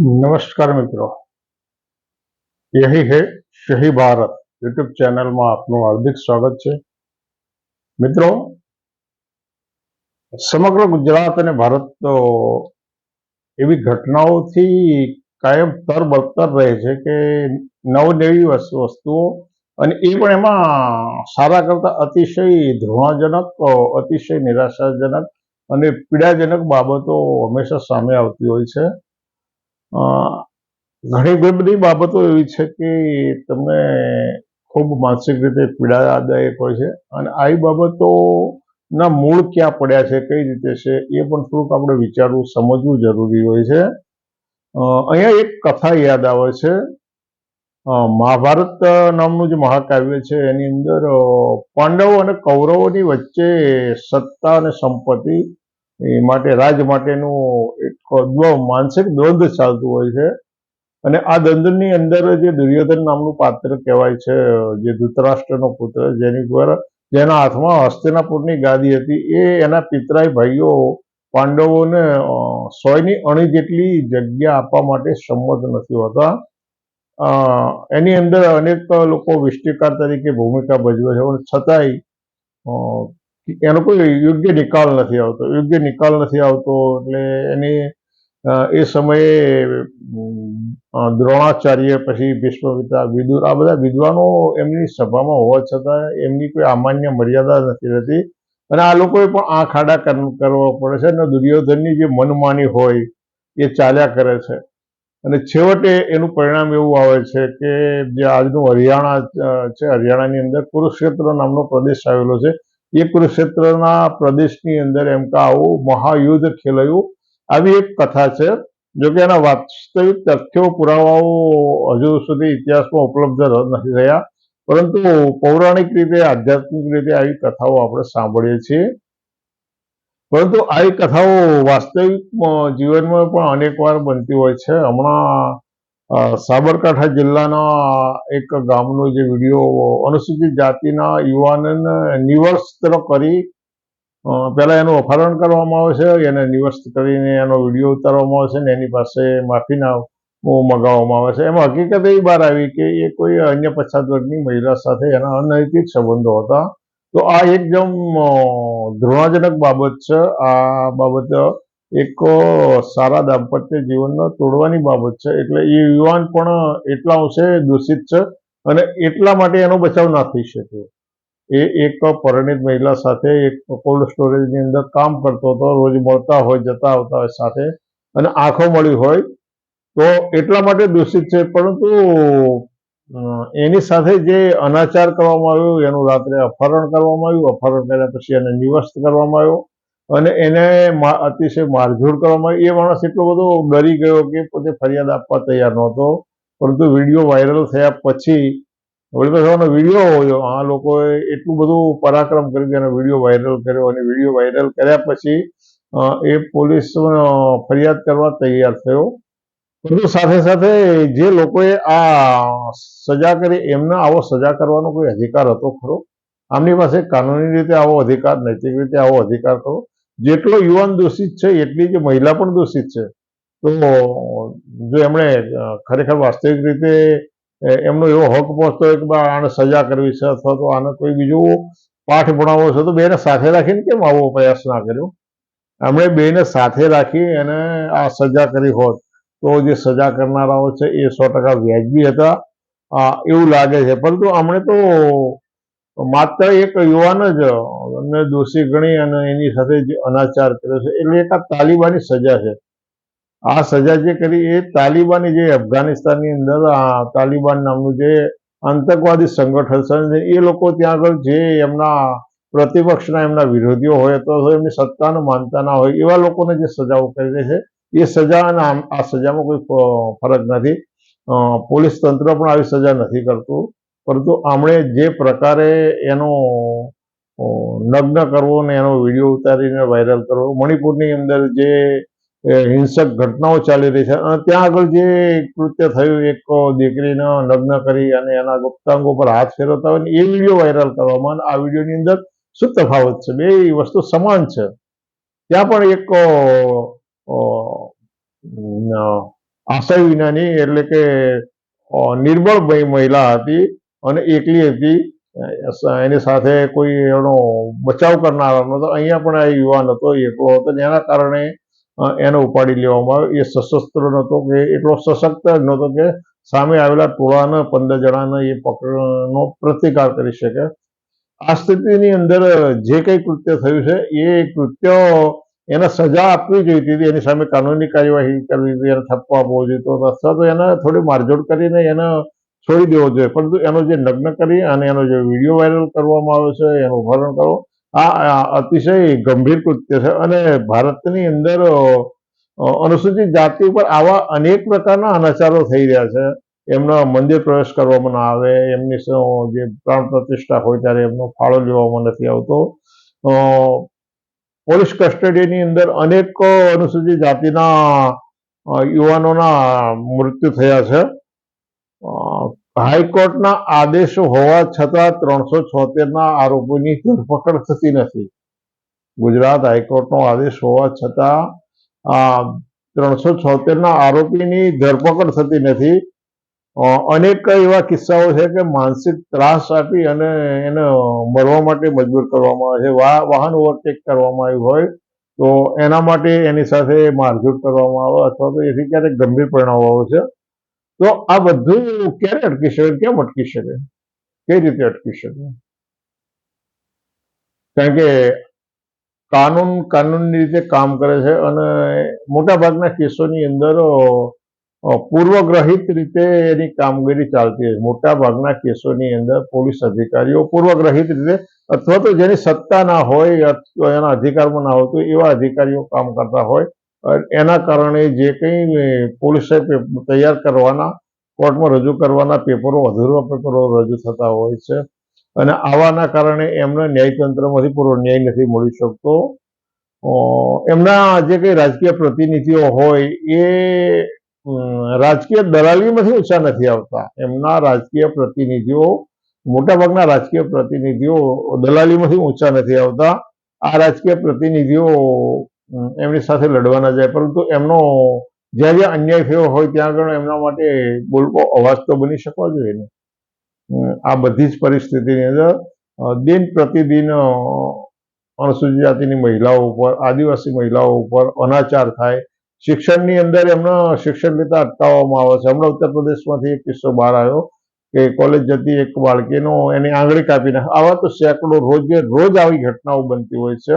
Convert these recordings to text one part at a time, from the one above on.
નમસ્કાર મિત્રો. યહી હે શહી ભારત યુટ્યુબ ચેનલમાં આપનું હાર્દિક સ્વાગત છે. મિત્રો, સમગ્ર ગુજરાત અને ભારત તો એવી ઘટનાઓથી કાયમ તર બળતર રહે છે કે નવનવી વસ્તુ વસ્તુઓ અને એ પણ એમાં સારા કરતા અતિશય ધૃણાજનક અતિશય નિરાશાજનક અને પીડાજનક બાબતો હંમેશા સામે આવતી હોય છે. ઘણી બધી બાબતો એવી છે કે તમને ખૂબ માનસિક રીતે પીડાદાયક હોય છે અને આવી બાબતોના મૂળ ક્યાં પડ્યા છે, કઈ રીતે છે, એ પણ થોડુંક આપણે વિચારવું, સમજવું જરૂરી હોય છે. અહીંયા એક કથા યાદ આવે છે. મહાભારત નામનું જે મહાકાવ્ય છે, એની અંદર પાંડવો અને કૌરવોની વચ્ચે સત્તા અને સંપત્તિ એ માટે રાજ માટેનું એક માનસિક દ્વંદ્વ ચાલતું હોય છે. અને આ દ્વંદ્વની અંદર જે દુર્યોધન નામનું પાત્ર કહેવાય છે, જે ધૃતરાષ્ટ્રનો પુત્ર, જેની દ્વારા, જેના હાથમાં હસ્તિનાપુરની ગાદી હતી, એ એના પિતરાય ભાઈઓ પાંડવોને સોયની અણી જેટલી જગ્યા આપવા માટે સંમત નથી હોતા. એની અંદર અનેક લોકો વિષ્ટિકાર તરીકે ભૂમિકા ભજવે છે. પણ છતાંય એનો કોઈ યોગ્ય નિકાલ નથી આવતો. યોગ્ય નિકાલ નથી આવતો એટલે એની એ સમયે દ્રોણાચાર્ય પછી ભીષ્મપિતા વિદુર, આ બધા વિદ્વાનો એમની સભામાં હોવા છતાં એમની કોઈ અમાન્ય મર્યાદા નથી રહેતી. અને આ લોકોએ પણ આંખ આડા કર- કરવા પડે છે અને દુર્યોધનની જે મનમાની હોય એ ચાલ્યા કરે છે. અને છેવટે એનું પરિણામ એવું આવે છે કે જે આજનું હરિયાણા છે હરિયાણાની અંદર કુરુક્ષેત્ર નામનો પ્રદેશ આવેલો છે. એ કુરુક્ષેત્રના પ્રદેશની અંદર એમ કે આવું મહાયુદ્ધ ખેલાયું. આવી એક કથા છે, જો એના વાસ્તવિક તથ્યો પુરાવાઓ હજુ સુધી ઇતિહાસમાં ઉપલબ્ધ નથી રહ્યા. પરંતુ પૌરાણિક રીતે, આધ્યાત્મિક રીતે આવી કથાઓ આપણે સાંભળીએ છીએ. પરંતુ આવી કથાઓ વાસ્તવિક જીવનમાં પણ અનેક વાર બનતી હોય છે. હમણાં સાબરકાંઠા જિલ્લાના એક ગામનો જે વીડિયો અનુસૂચિત જાતિના યુવાનને નિવસ્ત્ર કરી પહેલાં એનું અપહરણ કરવામાં આવે છે, એને નિવસ્ત કરીને એનો વીડિયો ઉતારવામાં આવે છે ને એની પાસે માફીના મગાવવામાં આવે છે. એમાં હકીકત એ બહાર આવી કે એ કોઈ અન્ય પછાત વર્ગની મહિલા સાથે એના અનૈતિક સંબંધો હતા. તો આ એકદમ ધૃણાજનક બાબત છે. આ બાબત એક સારા દાંપત્ય જીવનનો તોડવાની બાબત છે. એટલે એ યુવાન પણ એટલા અંશે દૂષિત છે અને એટલા માટે એનો બચાવ ના થઈ શકે. એ એક પરિણિત મહિલા સાથે એક કોલ્ડ સ્ટોરેજની અંદર કામ કરતો હતો, રોજ મળતા હોય, જતા આવતા હોય સાથે અને આંખો મળી હોય તો એટલા માટે દૂષિત છે. પરંતુ એની સાથે જે અનાચાર કરવામાં આવ્યો, એનું રાત્રે અપહરણ કરવામાં આવ્યું. અપહરણ કર્યા પછી એને નિવસ્ત કરવામાં આવ્યો. અને એને અતિશય મારઝોડ કરવામાં એ માણસ એટલો બધો ડરી ગયો કે પોતે ફરિયાદ આપવા તૈયાર નહોતો. પરંતુ વીડિયો વાયરલ થયા પછી એનો વીડિયો આ લોકોએ એટલું બધું પરાક્રમ કર્યું અને વીડિયો વાયરલ કર્યો અને વીડિયો વાયરલ કર્યા પછી એ પોલીસ ફરિયાદ કરવા તૈયાર થયો. પરંતુ સાથે સાથે જે લોકોએ આ સજા કરી, એમને આવો સજા કરવાનો કોઈ અધિકાર હતો ખરો? આમની પાસે કાનૂની રીતે આવો અધિકાર, નૈતિક રીતે આવો અધિકાર ખરો? જેટલો યુવાન દોષિત છે, એટલી જ મહિલા પણ દોષિત છે. તો જો એમણે ખરેખર વાસ્તવિક રીતે એમનો એવો હક પહોંચતો હોય કે આને સજા કરવી છે અથવા તો આને કોઈ બીજું પાઠ ભણાવવો છે, તો બેને સાથે રાખીને કેમ આવો પ્રયાસ ના કર્યો? એમણે બેને સાથે રાખી અને આ સજા કરી હોત, તો જે સજા કરનારાઓ છે એ સો ટકા વ્યાજબી હતા. એવું લાગે છે. પરંતુ આમણે તો માત્ર એક યુવાન જ ને દોષી ગણી અને એની સાથે જે અનાચાર કર્યો છે. એટલે એક આ તાલિબાની સજા છે. આ સજા જે કરી એ તાલિબાની જે અફઘાનિસ્તાનની અંદર તાલિબાન નામનું જે આતંકવાદી સંગઠન છે એ લોકો ત્યાં આગળ જે એમના પ્રતિપક્ષના એમના વિરોધીઓ હોય તો એમની સત્તાને માનતા ના હોય એવા લોકોને જે સજાઓ કરી છે, એ સજા અને આ સજામાં કોઈ ફરક નથી. પોલીસ તંત્ર પણ આવી સજા નથી કરતું. પરંતુ આમણે જે પ્રકારે એનો નગ્ન કરવો ને એનો વીડિયો ઉતારીને વાયરલ કરવો, મણિપુરની અંદર જે હિંસક ઘટનાઓ ચાલી રહી છે અને ત્યાં આગળ જે કૃત્ય થયું, એક દીકરીને નગ્ન કરી અને એના ગુપ્તાંગો પર હાથ ફેરવતા હોય એ વીડિયો વાયરલ કરવામાં અને આ વિડીયોની અંદર શું તફાવત છે? બે વસ્તુ સમાન છે. ત્યાં પણ એક આશય વિનાની એટલે કે નિર્બળ મહિ- મહિલા હતી અને એકલી હતી. એની સાથે કોઈ એનો બચાવ કરનારા નતો અહીંયા પણ આ યુવાન હતો એકલો હતો. જેના કારણે એને ઉપાડી લેવામાં આવ્યો. એ સશસ્ત્ર નતો કે, એટલો સશક્ત જ નતો કે, સામે આવેલા ટોળાને પંદર જણાને એ પકડનો પ્રતિકાર કરી શકે. આ સ્થિતિની અંદર જે કંઈ કૃત્ય થયું છે, એ કૃત્ય એને સજા આપવી જોઈતી હતી. એની સામે કાનૂની કાર્યવાહી કરવી હતી, એને થપ્પો આપવો જોઈતો હતો. અથવા તો એને થોડી મારઝોડ કરીને એને છોડી દેવો જોઈએ. પરંતુ એનો જે નગ્ન કરી અને એનો જે વીડિયો વાયરલ કરવામાં આવ્યો છે, એનું અપહરણ કરો. આ અતિશય ગંભીર કૃત્ય છે અને ભારતની અંદર અનુસૂચિત જાતિ ઉપર આવા અનેક પ્રકારના અનાચારો થઈ રહ્યા છે. એમના મંદિર પ્રવેશ કરવામાં ના આવે. એમની જે પ્રાણ પ્રતિષ્ઠા હોય ત્યારે એમનો ફાળો લેવામાં નથી આવતો. પોલીસ કસ્ટડીની અંદર અનેક અનુસૂચિત જાતિના યુવાનોના મૃત્યુ થયા છે. હાઈકોર્ટના આદેશો હોવા છતાં ત્રણસો છોતેરના આરોપીની ધરપકડ થતી નથી. ગુજરાત હાઈકોર્ટનો આદેશ હોવા છતાં ત્રણસો છોતેરના આરોપીની ધરપકડ થતી નથી. અનેક એવા કિસ્સાઓ છે કે માનસિક ત્રાસ આપી અને એને મરવા માટે મજબૂર કરવામાં આવે છે. વાહન ઓવરટેક કરવામાં આવ્યું હોય તો એના માટે એની સાથે મારઝૂડ કરવામાં આવે અથવા તો એથી ક્યારેક ગંભીર પરિણામો આવે છે. તો આ બધું ક્યારે અટકી શકે? કેમ અટકી શકે? કઈ રીતે અટકી શકે? કારણ કે કાનૂન કાનૂનની રીતે કામ કરે છે અને મોટાભાગના કેસોની અંદર પૂર્વગ્રહિત રીતે એની કામગીરી ચાલતી હોય મોટાભાગના કેસોની અંદર પોલીસ અધિકારીઓ પૂર્વગ્રહિત રીતે અથવા તો જેની સત્તા ના હોય અથવા એના અધિકારમાં ના હોતું એવા અધિકારીઓ કામ કરતા હોય એના કારણે જે કંઈ પોલીસે તૈયાર કરવાના, કોર્ટમાં રજૂ કરવાના પેપરો, અધૂરા પેપરો રજૂ થતા હોય છે. અને આવાના કારણે એમને ન્યાયતંત્રમાંથી પૂરો ન્યાય નથી મળી શકતો. એમના જે કંઈ રાજકીય પ્રતિનિધિઓ હોય એ રાજકીય દલાલીમાંથી ઊંચા નથી આવતા. એમના રાજકીય પ્રતિનિધિઓ, મોટાભાગના રાજકીય પ્રતિનિધિઓ દલાલીમાંથી ઊંચા નથી આવતા. આ રાજકીય પ્રતિનિધિઓ એમની સાથે લડવા ના જાય, પરંતુ એમનો જ્યાં જ્યાં અન્યાય થયો હોય ત્યાં આગળ એમના માટે બોલકો અવાજ તો બની શકવો જોઈએ ને. આ બધી જ પરિસ્થિતિની અંદર દિન પ્રતિદિન અનુસૂચિત જાતિની મહિલાઓ ઉપર, આદિવાસી મહિલાઓ ઉપર અનાચાર થાય. શિક્ષણની અંદર એમના શિક્ષણ લેતા અટકાવવામાં આવે છે. હમણાં ઉત્તર પ્રદેશમાંથી એક કિસ્સો બહાર આવ્યો કે કોલેજ જતી એક બાળકીનો એની આંગળી કાપી નાખે આવા તો સેંકડો રોજ રોજ આવી ઘટનાઓ બનતી હોય છે.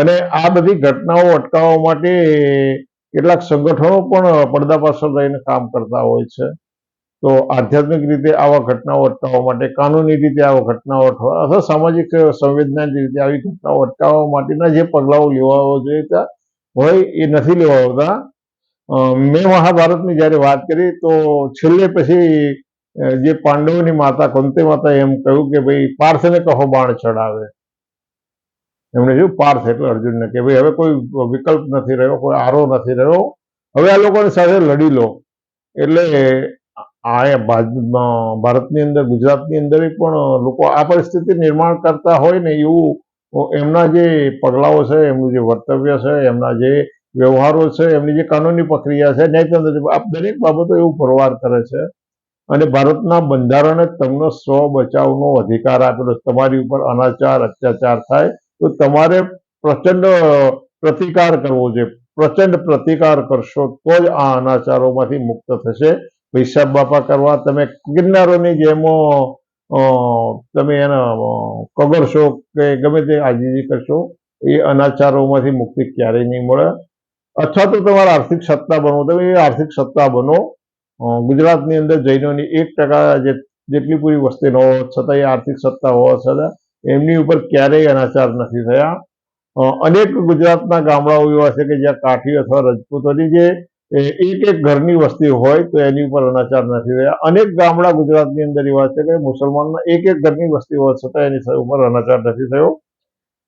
અને આ બધી ઘટનાઓ અટકાવવા માટે કેટલાક સંગઠનો પણ પડદા પાછળ રહીને કામ કરતા હોય છે. તો આધ્યાત્મિક રીતે આવા ઘટનાઓ અટકાવવા માટે, કાનૂની રીતે આવા ઘટનાઓ અટકાવવા અથવા સામાજિક સંવેદનાની રીતે આવી ઘટનાઓ અટકાવવા માટેના જે પગલાઓ લેવા જોઈએ હોય એ નથી લેવા આવતા મેં મહાભારતની જ્યારે વાત કરી, તો છેલ્લે પછી જે પાંડવોની માતા, કુંતી માતા એમ કહ્યું કે ભાઈ, પાર્થને કહો બાણ ચડાવે એમણે જોયું પાર્થ એટલે અર્જુનને કે ભાઈ, હવે કોઈ વિકલ્પ નથી રહ્યો, કોઈ આરો નથી રહ્યો. હવે આ લોકોની સાથે લડી લો. એટલે આ ભારતની અંદર, ગુજરાતની અંદર પણ લોકો આ પરિસ્થિતિ નિર્માણ કરતા હોય ને એવું એમના જે પગલાઓ છે, એમનું જે વર્તવ્ય છે, એમના જે વ્યવહારો છે, એમની જે કાનૂની પ્રક્રિયા છે, ન્યાયતંત્ર આ દરેક બાબતો એવું પુરવાર કરે છે. અને ભારતના બંધારણે તમને સ્વ બચાવનો અધિકાર આપેલો તમારી ઉપર અનાચાર, અત્યાચાર થાય તો તમારે પ્રચંડ પ્રતિકાર કરવો જોઈએ પ્રચંડ પ્રતિકાર કરશો તો જ આ અનાચારોમાંથી મુક્ત થશે. હિસાબ બાપા કરવા, તમે કિન્નારોની જેમ તમે એના કગરશો કે ગમે તે આજીજી કરશો, એ અનાચારોમાંથી મુક્તિ ક્યારેય નહીં મળે. અથવા તો તમારે આર્થિક સત્તા બનવો. તમે એ આર્થિક સત્તા બનો. ગુજરાતની અંદર જૈનોની એક ટકા જેટલી પૂરી વસ્તી ન હોવા છતાં એ આર્થિક સત્તા હોવા છતાં એમની ઉપર ક્યારેય અનાચાર નથી થયા. અનેક ગુજરાતના ગામડાઓ એવા છે કે જ્યાં કાઠી અથવા રજપૂતોની જે એક એક ઘરની વસ્તી હોય તો એની ઉપર અનાચાર નથી થયા. અનેક ગામડા ગુજરાતની અંદર એવા છે કે મુસલમાનના એક એક ઘરની વસ્તી હોવા છતાં એની ઉપર અનાચાર નથી થયો.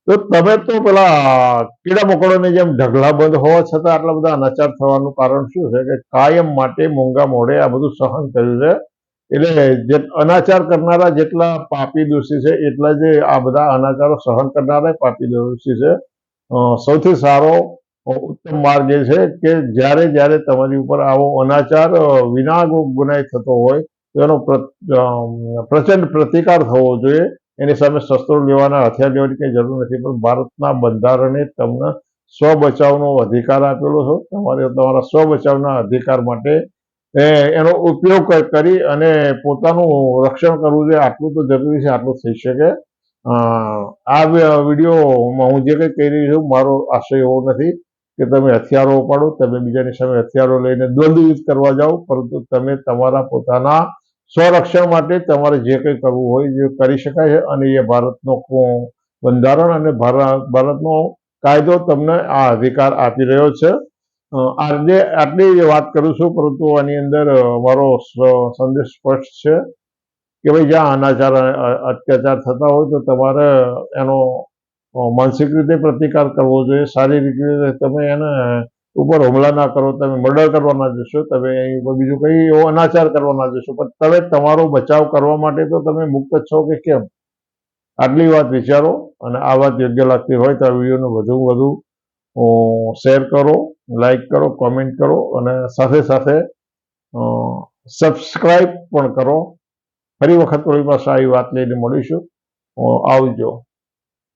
તો તમે તો પેલા કીડા મકોડોની જેમ ઢગલા બંધ હોવા છતાં આટલા બધા અનાચાર થવાનું કારણ શું છે કે કાયમ માટે મોંઘા મોઢે આ બધું સહન કર્યું છે? એટલે જે અનાચાર કરનારા જેટલા પાપી દોષી છે, એટલા જે આ બધા અનાચારો સહન કરનારા પાપી દોષી છે સૌથી સારો ઉત્તમ માર્ગ એ છે કે જ્યારે જ્યારે તમારી ઉપર આવો અનાચાર વિના ગુનાય થતો હોય, તો એનો પ્ર- પ્રચંડ પ્રતિકાર થવો જોઈએ. એની સામે શસ્ત્રો લેવાના, હથિયાર લેવાની કંઈ જરૂર નથી, પણ ભારતના બંધારણે તમને સ્વ બચાવનો અધિકાર આપેલો છે. તમારે તમારા સ્વ બચાવના અધિકાર માટે એનો ઉપયોગ કરી અને પોતાનું રક્ષણ કરવું જોઈએ. આટલું તો જરૂરી છે, આટલું થઈ શકે. આ વિડીયોમાં હું જે કંઈ કહી રહી છું, મારો આશય એવો નથી કે તમે હથિયારો ઉપાડો, તમે બીજાની સામે હથિયારો લઈને દ્વંદ્વ યુદ્ધ કરવા જાઓ, પરંતુ તમે તમારા પોતાના સ્વરક્ષણ માટે તમારે જે કંઈ કરવું હોય જે કરી શકાય છે અને એ ભારતનો બંધારણ અને ભારત, ભારતનો કાયદો તમને આ અધિકાર આપી રહ્યો છે. આજે આટલી વાત કરું છું, પરંતુ આની અંદર મારો સંદેશ સ્પષ્ટ છે કે ભાઈ, જ્યાં અનાચાર અત્યાચાર થતા હોય તો તમારે એનો માનસિક રીતે પ્રતિકાર કરવો જોઈએ, શારીરિક રીતે તમે એને ઉપર હુમલા ના કરો, તમે મર્ડર કરવા ના જશો, તમે અહીં બીજું કઈ એવો અનાચાર કરવા ના જશો. પણ તમે તમારો બચાવ કરવા માટે તો તમે મુક્ત છો કે કેમ? આટલી વાત વિચારો અને આ વાત યોગ્ય લાગતી હોય તો આ વિડીયોને વધુ વધુ શેર કરો લાઈક કરો કોમેન્ટ કરો અને સાથે સાથે સબસ્ક્રાઈબ પણ કરો. ફરી વખત થોડી પાસે આવી વાત લઈને મળીશું. આવજો.